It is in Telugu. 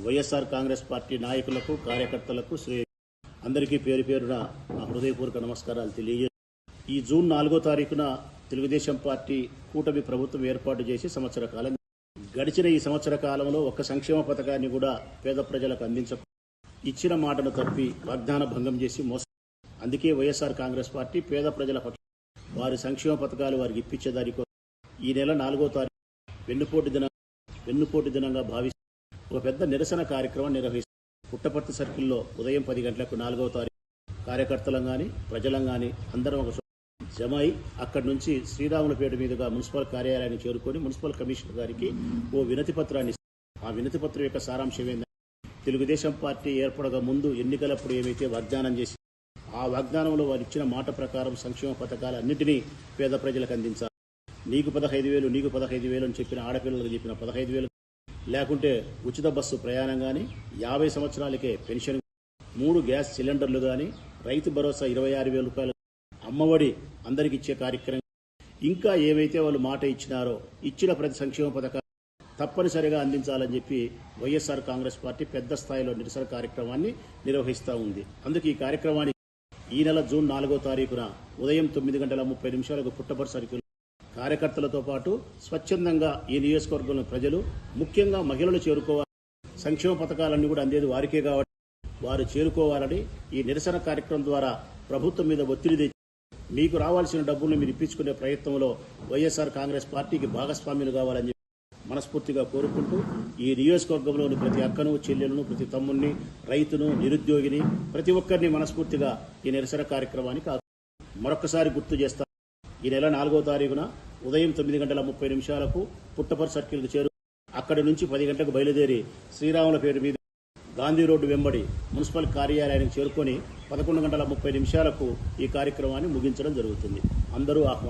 వైఎస్ఆర్ కాంగ్రెస్ పార్టీ నాయకులకు కార్యకర్తలకు శ్రీ అందరికీ పేరు పేరున నా హృదయపూర్వక నమస్కారాలు తెలియజే ఈ జూన్ నాలుగో తారీఖున తెలుగుదేశం పార్టీ కూటమి ప్రభుత్వం ఏర్పాటు చేసి సంవత్సర కాలం గడిచిన ఈ సంవత్సర కాలంలో ఒక్క సంక్షేమ పథకాన్ని కూడా పేద ప్రజలకు అందించ ఇచ్చిన మాటను తప్పి వాగ్దాన భంగం చేసి మోసం అందుకే వైఎస్ఆర్ కాంగ్రెస్ పార్టీ పేద ప్రజల పక్ష వారి సంక్షేమ పథకాలు వారికి ఇప్పించేదాని ఈ నెల నాలుగో తారీఖు వెన్నుపోటు దిన వెన్నుపోటు దినంగా భావిస్తూ ఒక పెద్ద నిరసన కార్యక్రమం నిర్వహిస్తారు పుట్టపర్తి సర్కిల్లో ఉదయం పది గంటలకు నాలుగవ తారీఖు కార్యకర్తలం కానీ ప్రజలం కానీ అందరం ఒక జమై జమ అయి అక్కడి నుంచి శ్రీరాములపేట మీదుగా మున్సిపల్ కార్యాలయాన్ని చేరుకొని మున్సిపల్ కమిషనర్ గారికి ఓ వినతి పత్రాన్ని ఆ వినతి పత్రం యొక్క సారాంశం ఏంటంటే తెలుగుదేశం పార్టీ ఏర్పడక ముందు ఎన్నికలప్పుడు ఏమైతే వాగ్దానం చేసి ఆ వాగ్దానంలో వారు ఇచ్చిన మాట ప్రకారం సంక్షేమ పథకాలన్నింటినీ పేద ప్రజలకు అందించాలి. నీకు పదహైదు వేలు నీకు పదహైదు వేలు అని చెప్పిన ఆడపిల్లలకు చెప్పిన పదహైదు వేలు లేకుంటే ఉచిత బస్సు ప్రయాణం కానీ యాభై సంవత్సరాలకే పెన్షన్ మూడు గ్యాస్ సిలిండర్లు కానీ రైతు భరోసా ఇరవై ఆరు వేల రూపాయలు అమ్మఒడి అందరికి ఇచ్చే కార్యక్రమం. ఇంకా ఏవైతే వాళ్ళు మాట ఇచ్చినారో ఇచ్చిన ప్రతి సంక్షేమ పథకాలు తప్పనిసరిగా అందించాలని చెప్పి వైఎస్ఆర్ కాంగ్రెస్ పార్టీ పెద్ద స్థాయిలో నిరసన కార్యక్రమాన్ని నిర్వహిస్తూ ఉంది. అందుకే ఈ కార్యక్రమానికి ఈ నెల జూన్ నాలుగో తారీఖున ఉదయం తొమ్మిది గంటల ముప్పై నిమిషాలకు పుట్టపర్ సర్కిల్ కార్యకర్తలతో పాటు స్వచ్ఛందంగా ఈ నియోజకవర్గంలో ప్రజలు ముఖ్యంగా మహిళలు చేరుకోవాలి. సంక్షేమ పథకాలన్నీ కూడా అందేది వారికే కాబట్టి వారు చేరుకోవాలని ఈ నిరసన కార్యక్రమం ద్వారా ప్రభుత్వం మీద ఒత్తిడి తెచ్చి మీకు రావాల్సిన డబ్బులను మీరు ఇప్పించుకునే ప్రయత్నంలో వైఎస్ఆర్ కాంగ్రెస్ పార్టీకి భాగస్వామ్యులు కావాలని చెప్పి మనస్ఫూర్తిగా కోరుకుంటూ ఈ నియోజకవర్గంలోని ప్రతి అక్కను చెల్లెలను ప్రతి తమ్ముణ్ణి రైతును నిరుద్యోగిని ప్రతి ఒక్కరిని మనస్ఫూర్తిగా ఈ నిరసన కార్యక్రమానికి మరొకసారి గుర్తు చేస్తాను ఈ నెల నాలుగో తారీఖున ఉదయం తొమ్మిది గంటల ముప్పై నిమిషాలకు పుట్టపర్ సర్కిల్కి చేరు అక్కడి నుంచి పది గంటలకు బయలుదేరి శ్రీరాముల పేరు మీద గాంధీ రోడ్డు వెంబడి మున్సిపల్ కార్యాలయానికి చేరుకొని పదకొండు గంటల ముప్పై నిమిషాలకు ఈ కార్యక్రమాన్ని ముగించడం జరుగుతుంది. అందరూ ఆహ్వానం